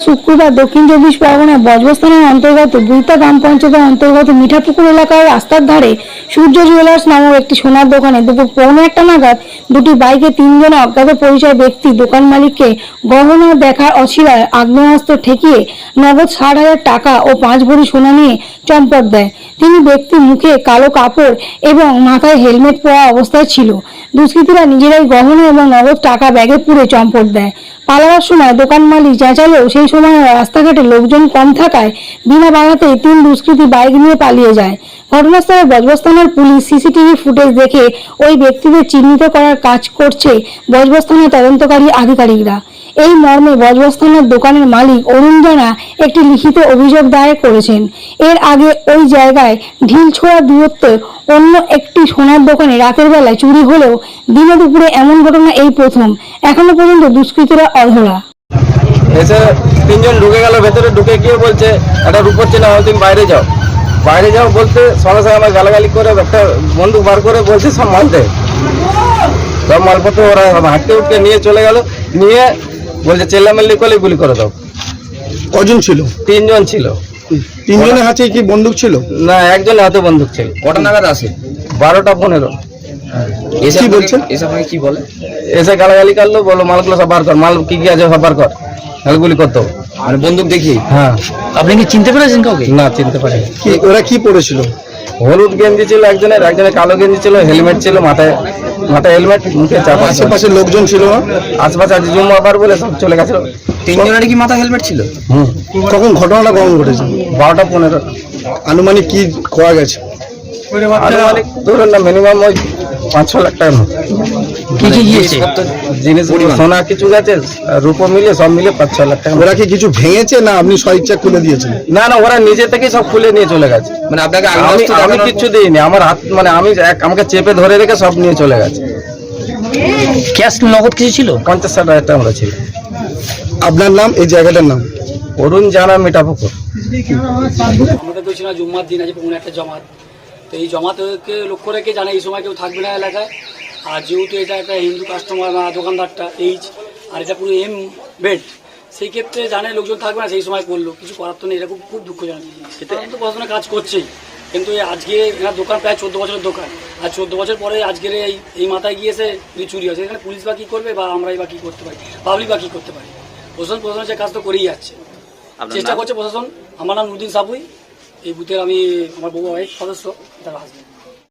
শুক্রবার দক্ষিণ চব্বিশ পরগনার বজবস্থানের অন্তর্গত বুইতা গ্রাম পঞ্চায়েতের অন্তর্গত মিঠাপুকুর এলাকার রাস্তার ধারে সূর্য জুয়েলার্স নামক একটি সোনার দোকানে দুপুর পৌনে একটা নাগাদ দুটি বাইকে তিনজন অজ্ঞাত পরিচয় ব্যক্তি দোকান মালিককে গহনা দেখার অছিলায় আগ্নেয়াস্ত্র ঠেকিয়ে নগদ ষাট হাজার টাকা ও পাঁচ ভরি সোনা নিয়ে চম্পট দেয়। তিনি ব্যক্তি মুখে কালো কাপড় এবং মাথায় হেলমেট পরা অবস্থায় ছিল। দুষ্কৃতীরা নিজেরাই গহনা এবং নগদ টাকা ব্যাগে পুরে চম্পট দেয়। পালাবার সময় দোকান মালিক চেঁচালেও সেই সময় রাস্তাঘাটে লোকজন কম থাকায় বিনা বাধাতেই তিন দুষ্কৃতী বাইক নিয়ে পালিয়ে যায়। ঘটনাস্থলে বজবস্থানের পুলিশ সিসিটিভি ফুটেজ দেখে ওই ব্যক্তিদের চিহ্নিত করার কাজ করছে বজবস্থানের তদন্তকারী আধিকারিকরা। এই মর্মে বজবস্থানের দোকানের মালিক অরুণ জানা একটি লিখিত অভিযোগ দায়ের করেছেন। এর আগে ওই জায়গায় ঢিল ছোড়া দূরত্বে অন্য একটি সোনার দোকানে রাতের বেলায় চুরি হলেও দিনে দুপুরে এমন ঘটনা এই প্রথম। এখনও পর্যন্ত দুষ্কৃতীরা অধরা। এসে তিনজন ঢুকে গেল ভেতরে ঢুকে গিয়ে বলছে একটা রূপর চেনা হল তুমি বাইরে যাও। বাইরে যাও বলতে সঙ্গে সঙ্গে আমার গালাগালি করে একটা বন্দুক বার করে বলছে সব মাল দে। সব মালপত্র ওরা হাঁটতে উঠতে নিয়ে চলে গেল নিয়ে বলছে চেল্লামেল্লি করলে গুলি করে দাও। কজন ছিল? তিনজন ছিল। তিনজনের হাতে কি বন্দুক ছিল? না একজনের হাতে বন্দুক ছিল। কটা নাগাদ আসে? বারোটা পনেরো। কি আপনাকে- বলছেন? এসে আপনাকে কি বলে? এসে গালাগালি করল বলো মালগুলো সব বার কর মাল কি কি আছে সব বার কর তাহলে গুলি করতো। মানে বন্দুক দেখি? হ্যাঁ। আপনি কি চিনতে পেরেছেন কাউকে? না চিনতে পারিনি। কি ওরা কি পড়েছিল? হলুদ গেঞ্জি ছিল একজনের একজনের কালো গেঞ্জি ছিল হেলমেট ছিল মাথায় মাথায় হেলমেট মুখে চাপা আশেপাশে লোকজন ছিল? না আশপাশে আছে জুম আবার বলে সব চলে গেছিল তিনজনেরই কি মাথা হেলমেট ছিল? হুম। কখন ঘটনাটা কখন ঘটেছে? বারোটা পনেরো। আনুমানিক কি খোয়া গেছে? আনুমানিক ধরুন না মিনিমাম ওই পাঁচ ছ লাখ টাকা মতো। কি কি গিয়েছে? জিনিস সোনা কিছু গেছে রূপো মিলে সব মিলে পাঁচ ছ লাখ টাকা ওরা কি কিছু ভেঙেছে না আপনি স্বইচ্ছা খুলে দিয়েছেন? না না ওরা নিজে থেকেই সব খুলে নিয়ে চলে গেছে। মানে আপনাকে আমি আমি কিচ্ছু দিইনি। আমার হাত মানে আমি এক- আমাকে চেপে ধরে রেখে সব নিয়ে চলে গেছে। ক্যাশ নগদ কিছু ছিল? পঞ্চাশ ষাট হাজার টাকা আমরা ছিল। আপনার নাম এই জায়গাটার নাম? অরুণ জানা মিঠাপুকুর। আমাদের তো ছিল জুম্মার দিন আছে একটা জমাত। তো এই জমাতকে লক্ষ্য রেখে জানে এই সময় কেউ থাকবে না এলাকায়। আর যেহেতু এটা একটা হিন্দু কাস্টমার বা দোকানদারটা এইচ আর এটা পুরো এম বেড সেই ক্ষেত্রে জানে লোকজন থাকবে না সেই সময় করল। কিছু করার তো নেই এটা খুব দুঃখজনক। এটা তো পড়াশোনা কাজ করছেই। কিন্তু এই আজকে এনার দোকান প্রায় চোদ্দ বছরের দোকান। আর চোদ্দ বছর পরে আজকের এই এই মাথায় গিয়েছে যদি চুরি হয়েছে। এখানে পুলিশ বা কী করবে বা আমরাই বা কী করতে পারি? পাবলিক বা কী করতে পারি? প্রশাসন প্রশাসন সে কাজ তো করেই যাচ্ছে। চেষ্টা করছে প্রশাসন। আমার নাম নুদিন সাবুই। এই বুথের আমি আমার বউ ওয়াইফ to her husband.